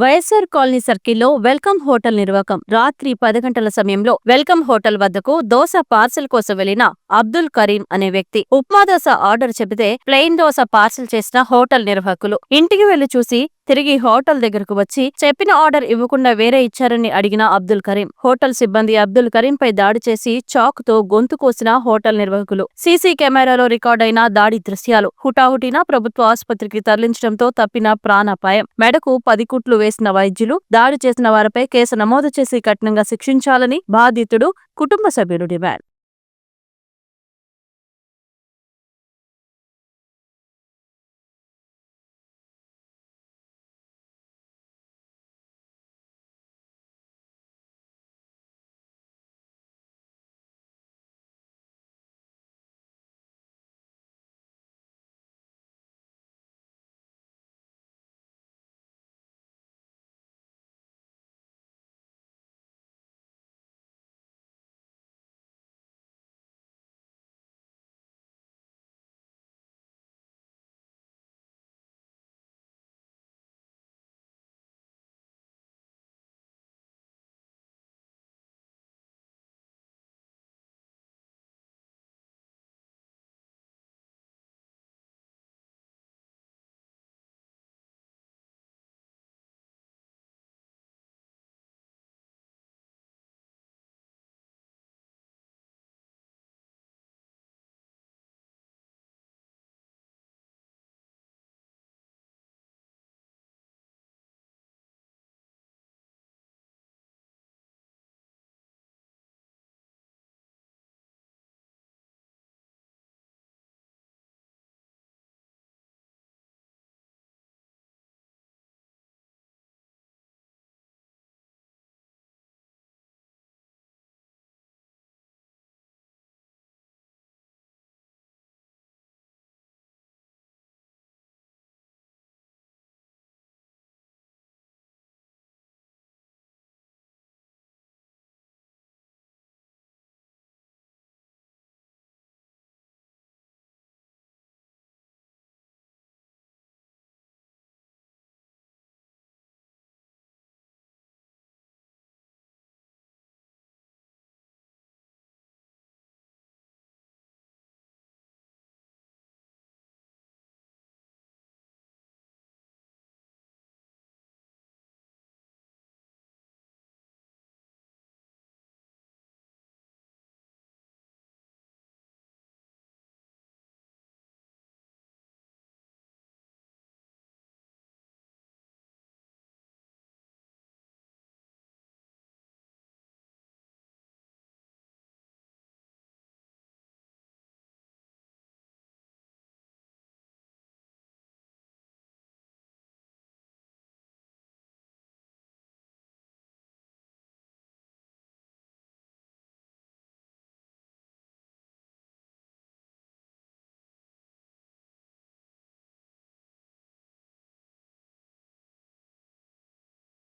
YSR colony సర్కిల్లో welcome hotel నిర్వాహకం. రాత్రి పది గంటల సమయంలో వెల్కమ్ హోటల్ వద్దకు దోశ పార్సిల్ కోసం వెళ్ళిన అబ్దుల్ కరీం అనే వ్యక్తి ఉప్మా దోశ ఆర్డర్ చెబితే ప్లెయిన్ దోశ పార్సిల్ చేసిన హోటల్ నిర్వాహకులు. ఇంటికి వెళ్ళి చూసి తిరిగి హోటల్ దగ్గరకు వచ్చి చెప్పిన ఆర్డర్ ఇవ్వకుండా వేరే ఇచ్చారని అడిగిన అబ్దుల్ కరీం. హోటల్ సిబ్బంది అబ్దుల్ కరీం పై దాడి చేసి చాక్తో గొంతు కోసిన హోటల్ నిర్వాహకులు. సీసీ కెమెరాలో రికార్డైన దాడి దృశ్యాలు. హుటాహుటిన ప్రభుత్వ ఆసుపత్రికి తరలించడంతో తప్పిన ప్రాణాపాయం మెడకు పది కుట్లు వేసిన వైద్యులు దాడి చేసిన వారిపై కేసు నమోదు చేసి కఠినంగా శిక్షించాలని బాధితుడు కుటుంబ సభ్యులు డిమాండ్.